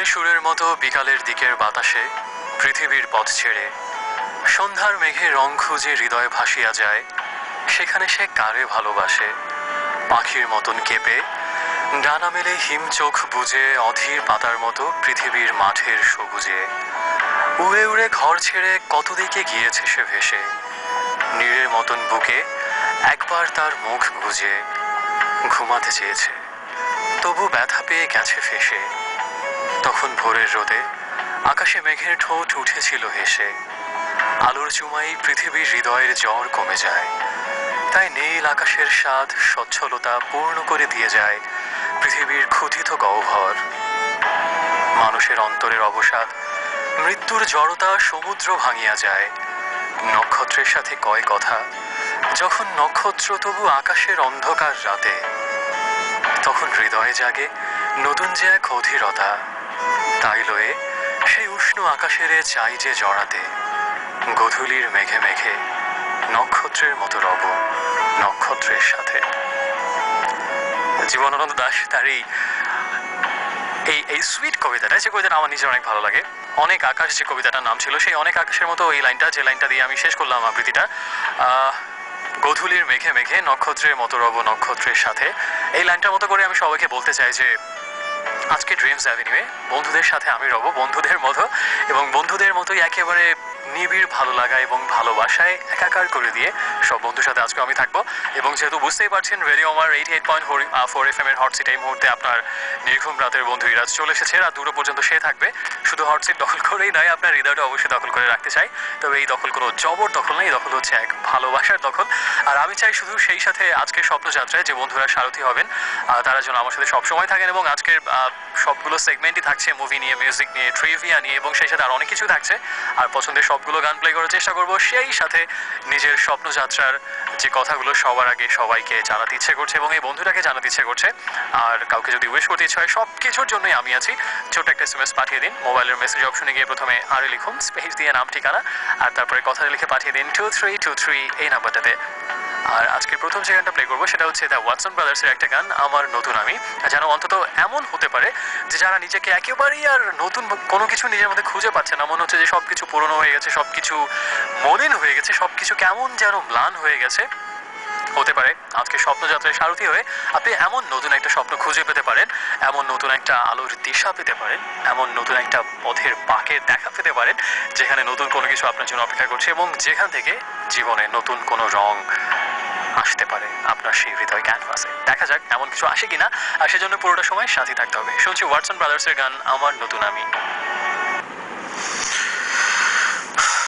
মতো বিকালের দিকের বাতাসে পৃথিবীর পথ ছেড়ে সন্ধ্যার মেঘে রং খুঁজে হৃদয় ভাসিয়া যায়, সেখানে সে কারে ভালোবাসে? পাখির মতন কেঁপে, ডানা মেলে হিম চোখ বুঝে অধীর পাতার মতো পৃথিবীর মাঠের সবুজে। উড়ে উড়ে ঘর ছেড়ে কতদিকে গিয়েছে সে ভেসে? নীরের মতন বুকে একবার তার মুখ গুজে ঘুমাতে চেয়েছে। তবু ব্যথা পেয়ে গেছে ফেসে। তখন ভোরের রোদে আকাশে মেঘের ঠোঁট উঠেছিল হেসে। আলোর চুমাই পৃথিবীর হৃদয়ের জ্বর কমে যায়। তাই নীল আকাশের স্বাদ স্বচ্ছলতা পূর্ণ করে দিয়ে যায় পৃথিবীর ক্ষুধিত গহ্বর। মানুষের অন্তরের অবসাদ, মৃত্যুর জড়তা সমুদ্র ভাঙিয়া যায়। নক্ষত্রের সাথে কয় কথা, যখন নক্ষত্র তবু আকাশের অন্ধকার রাতে, তখন হৃদয়ে জাগে নতুন যে এক অধীরতা। তাই লয়ে সেই উষ্ণ আকাশের চাই যে জড়াতে, গধূলির মেঘে মেঘে, নক্ষত্রের মতো রব নক্ষত্রের সাথে। জীবনানন্দ দাস তার এই এই এই সুইট কবিতাটা, যে কবিতাটা আমার নিজের অনেক ভালো লাগে, অনেক আকাশ যে কবিতাটার নাম ছিল, সেই অনেক আকাশের মতো এই লাইনটা, যে লাইনটা দিয়ে আমি শেষ করলাম আবৃত্তিটা গধূলির মেঘে মেঘে, নক্ষত্রের মতো রব নক্ষত্রের সাথে, এই লাইনটার মতো করে আমি সবাইকে বলতে চাই যে আজকে ড্রিমস অ্যাভিনিউয়ে বন্ধুদের সাথে আমি রব বন্ধুদের মতো এবং বন্ধুদের মতোই একেবারে নিবিড় ভালো লাগা এবং ভালোবাসায় একাকার করে দিয়ে সব বন্ধুর সাথে আজকে আমি থাকব। এবং যেহেতু বুঝতেই পারছেন রেডিও আমার eighty eight point four F M এর হট সিট এই মুহূর্তে আপনার নির্ঘুম রাতের বন্ধু ইরাজ চলে এসেছে রাত দুটো পর্যন্ত সে থাকবে। শুধু হট সিট দখল করেই নয়, আপনার হৃদয়টা অবশ্যই দখল করে রাখতে চাই। তবে এই দখল কোনো জবর দখল নেই এই দখল হচ্ছে এক ভালোবাসার দখল। আর আমি চাই শুধু সেই সাথে আজকের স্বপ্নযাত্রায় যে বন্ধুরা সারথি হবেন তারা যেন আমার সাথে সবসময় থাকেন এবং আজকের সবগুলো সেগমেন্টই থাকছে মুভি নিয়ে মিউজিক নিয়ে ট্রিভিয়া নিয়ে এবং সেই সাথে আর অনেক কিছু থাকছে। আর পছন্দের সবগুলো গান প্লে করার চেষ্টা করব। সেই সাথে নিজের স্বপ্নযাত্রার যে কথাগুলো সবার আগে সবাইকে জানাতে ইচ্ছে করছে এবং এই বন্ধুটাকে জানাতে ইচ্ছে করছে। আর কাউকে যদি উইশ করতে ইচ্ছে হয় সব কিছুর জন্যই আমি আছি। ছোট একটা এস পাঠিয়ে দিন। মোবাইলের মেসেজ অপশনে গিয়ে প্রথমে আরে লিখুন স্পেস দিয়ে নাম, ঠিকানা, আর তারপরে কথা লিখে পাঠিয়ে দিন। টু থ্রি টু থ্রি এই নাম্বারটাতে আর আজকে প্রথম যে গানটা প্লে করব, সেটা হচ্ছে দ্য ওয়াটসন ব্রাদার্সের একটা গান, আমার নতুন আমি, যেন অন্তত এমন হতে পারে যে যারা নিজেকে একেবারেই আর নতুন কোনো কিছু নিজের মধ্যে খুঁজে পাচ্ছে না। মনে হচ্ছে যে সব কিছু পুরনো হয়ে গেছে সব কিছু মলিন হয়ে গেছে সব কিছু কেমন যেন ম্লান হয়ে গেছে। হতে পারে, আজকে স্বপ্নযাত্রায় সারথি হয়ে আপনি এমন নতুন একটা স্বপ্ন খুঁজে পেতে পারেন, এমন নতুন একটা আলোর দিশা পেতে পারেন, এমন নতুন একটা পথের বাঁকের দেখা পেতে পারেন, যেখানে নতুন কোনো কিছু আপনার জন্য অপেক্ষা করছে এবং যেখান থেকে জীবনে নতুন কোনো রং আসতে পারে। আপনার সেই হৃদয় ক্যানভাসে দেখা যাক এমন কিছু আসে কিনা। আর সেজন্য পুরোটা সময় সাথে থাকতে হবে। শুনছি ওয়াটসন ব্রাদার্সের গান, আমার নতুন আমি।